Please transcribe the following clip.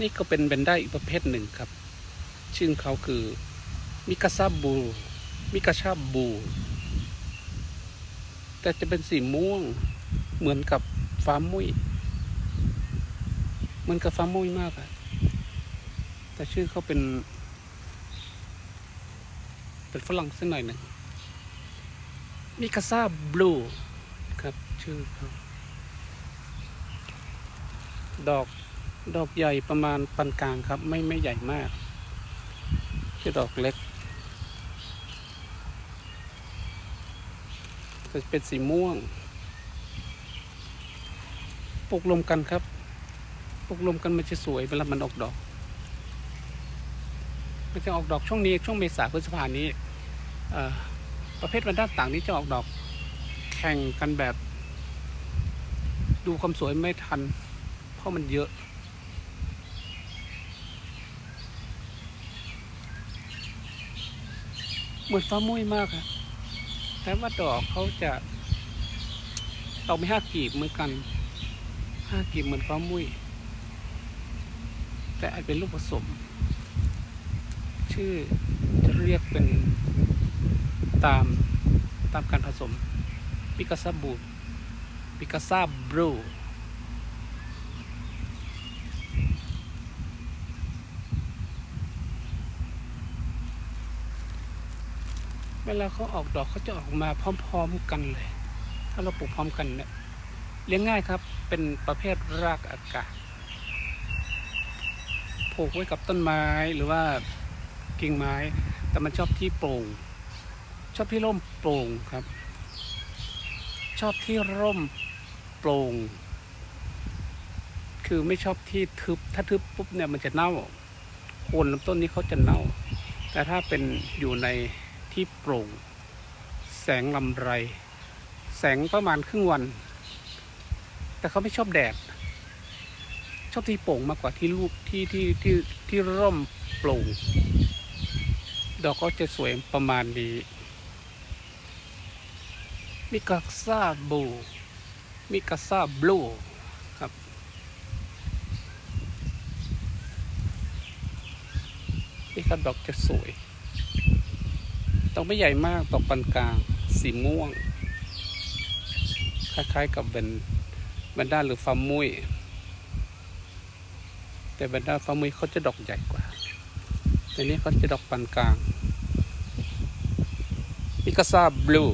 นี่ก็เป็นเบนด้อีกประเภทหนึ่งครับ ชื่อเขาคือมิกาซาบู มิกาชาบู แต่จะเป็นสีม่วงเหมือนกับฟ้ามุ้ยเหมือนกับฟ้ามุ้ยมากอะแต่ชื่อเขาเป็น เป็นฝรั่งสักหน่อยหนึ่งมิกาซาบลูครับ ชื่อเขาดอก ดอกใหญ่ประมาณปานกลางครับ ไม่ไม่ใหญ่มากคือดอกเล็กจะเป็นสีม่วงปลูกรวมกันครับปลูกรวมกันมันจะสวยเวลามันออกดอกมันจะออกดอกช่วงนี้ช่วงเมษาพฤษภานี้ประเภทวันด้านต่างนี้จะออกดอกแข่งกันแบบ ดูความสวยไม่ทัน เพราะมันเยอะ เหมือนฟ้ามุ้ยมากอะแต่ว่าดอกเขาจะดอกไม่ห้ากีบเหมือนกันห้ากีบเหมือนฟ้ามุ้ย แต่อาจเป็นลูกผสม ชื่อจะเรียกเป็นตามตามการผสม ปิกาซาบูปิกาซาบรู เวลาเขาออกดอกเขาจะออกมาพร้อมๆกันเลย ถ้าเราปลูกพร้อมกันเนี่ยเลี้ยงง่ายครับ เป็นประเภทรากอากาศ ผูกไว้กับต้นไม้หรือว่ากิ่งไม้ แต่มันชอบที่โปร่ง ชอบที่ร่มโปร่งครับ ชอบที่ร่มโปร่ง คือไม่ชอบที่ทึบ ถ้าทึบปุ๊บเนี่ยมันจะเน่า โคนลำต้นนี้เขาจะเน่า แต่ถ้าเป็นอยู่ใน ที่โปร่ง แสงลำไร แสงประมาณครึ่งวัน แต่เขาไม่ชอบแดด ชอบที่โปร่งมากกว่าที่รูปที่ที่ที่ที่ร่มโปร่ง ดอกก็จะสวยประมาณนี้มิกาซาบูมิกาซาบลูครับ นี่ครับดอกจะสวย ดอกไม่ใหญ่มากดอกปานกลาง สีม่วง คล้ายๆกับเบนเบนด้าหรือฟามุยแต่เบนด้าฟามมุยเขาจะดอกใหญ่กว่าแต่นี้เขาจะดอกปานกลาง พิกาซาบลู